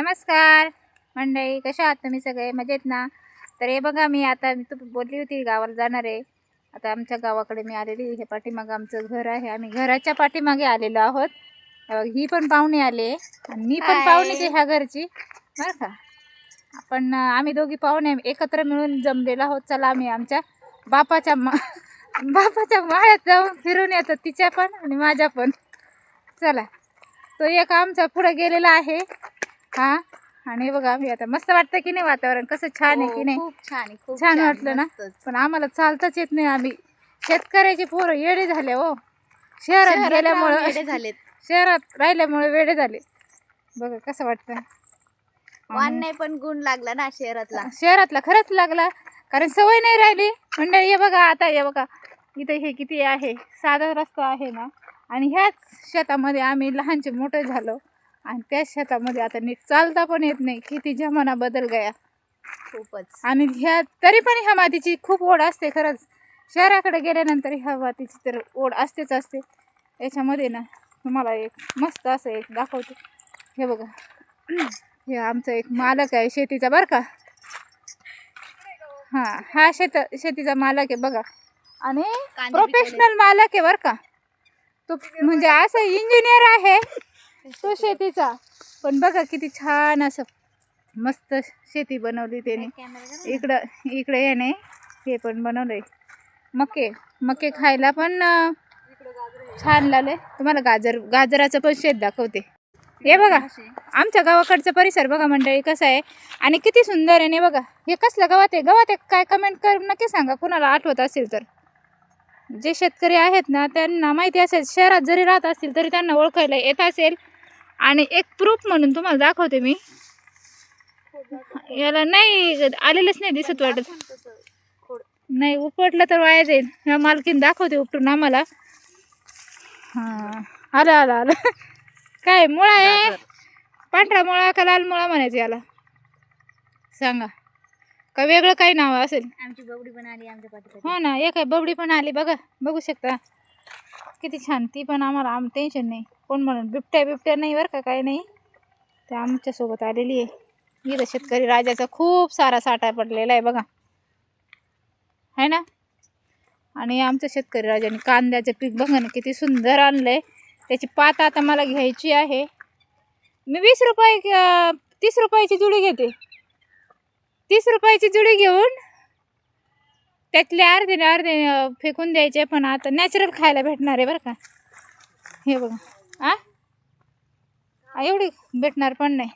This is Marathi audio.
नमस्कार. मंडळी कशा आहात तुम्ही सगळे? मजेत ना? तर हे बघा मी आता मी तू बोलली होती गावाला जाणार आहे. आता आमच्या गावाकडे मी आलेली हे पाठीमागं आमचं घर आहे. आम्ही घराच्या पाठीमागे आलेलो आहोत. ही पण पाहुणे आले. आणि मी पण. पाहुणीच आहे ह्या घरची. बरं का? आपण आम्ही दोघी पाहुणे एकत्र मिळून जमलेलो आहोत. चला आम्ही आमच्या बापाच्या मा बापाच्या माळ्यात जाऊन फिरून येतो. तिच्या पण आणि माझ्या पण. चला. तो एक आमचा पुढे गेलेला आहे. हा? आणि बघा आम्ही आता मस्त वाटतं की नाही वातावरण? कसं छान आहे की नाही? हो, खूप छान आहे खूप छान वाटलं ना? मस्तच. पण आम्हाला चालताच येत नाही आम्ही. शेतकऱ्याची पोरं येडे झाले हो. शहरात शहरात गेल्यामुळं राहून येडे झालेत. शहरात राहिल्यामुळे वेडे झाले. बघा कसं वाटतं. वान नाही पण गुण लागला ना शहरातला. शहरातला खरंच लागला. कारण सवय नाही राहिली. मंडळी हे बघा आता हे बघा. इथं हे किती आहे? साधा रस्ता आहे ना? आणि ह्याच शेतामध्ये आम्ही लहानचे मोठे झालो. आणि त्याच शेतामध्ये आता नीट चालता पण येत नाही. किती जमाना बदल गया. खूपच. आणि ह्या तरी पण ह्या मातीची खूप ओढ असते खरंच. शहराकडे गेल्यानंतर ह्या मातीची तर ओढ असतेच असते. याच्यामध्ये ना तुम्हाला एक मस्त असं एक दाखवते. हे बघा. हे आमचा एक मालक आहे शेतीचा बरं का. हां हा शेत शेतीचा मालक आहे बघा. आणि प्रोफेशनल मालक आहे बरं का. तो म्हणजे असं इंजिनियर आहे. तो शेतीचा. पण बघा किती छान असं मस्त शेती बनवली त्याने. इकडं इकडे याने हे पण बनवलंय. मके मके खायला पण छान लागले. तुम्हाला गाजर गाजराचं पण शेत दाखवते. हे बघा आमच्या गावाकडचा परिसर बघा मंडळी कसा आहे. आणि किती सुंदर आहे बघा. हे कसलं गावात आहे? गावात आहे काय कमेंट कर नक्की सांगा. कुणाला आठवत असेल तर. जे शेतकरी आहेत ना त्यांना माहिती असेल शहरात जरी राहत असतील तरी त्यांना ओळखायला येत असेल. आणि एक प्रूफ म्हणून तुम्हाला दाखवते मी. याला नाही आलेलंच नाही दिसत वाटत. नाही उपटलं तर वाया जाईल. ह्या मालकीन दाखवते उपटून आम्हाला. हां आलं आलं आलं. काय मुळा आहे? पांढरा मुळा का लाल मुळा म्हणायचं याला? सांगा. का वेगळं काही नाव असेल? आमची बबडी पण आली आमच्या पाठी हो ना एक आहे बबडी पण आली. बघा बघू शकता. किती छान. ती पण आम्हाला आम टेन्शन नाही. कोण म्हणून? बिबट्या बिबट्या नाही बरं का काही नाही. ते आमच्यासोबत आलेली आहे. इथं शेतकरी राजाचा खूप सारा साठा पडलेला आहे बघा. आहे ना? आणि आमच्या शेतकरी राजाने कांद्याचं पीक बघा ना किती सुंदर आणलं आहे त्याची पात आता मला घ्यायची आहे. मी वीस रुपये तीस रुपयाची जुडी घेते. तीस रुपयाची जुडी घेऊन त्यातले अर्धे अर्धे फेकून द्यायचे पण आता नॅचरल खायला भेटणार आहे बरं का. हे बघा. आ, एवढी भेटणार पण नाही.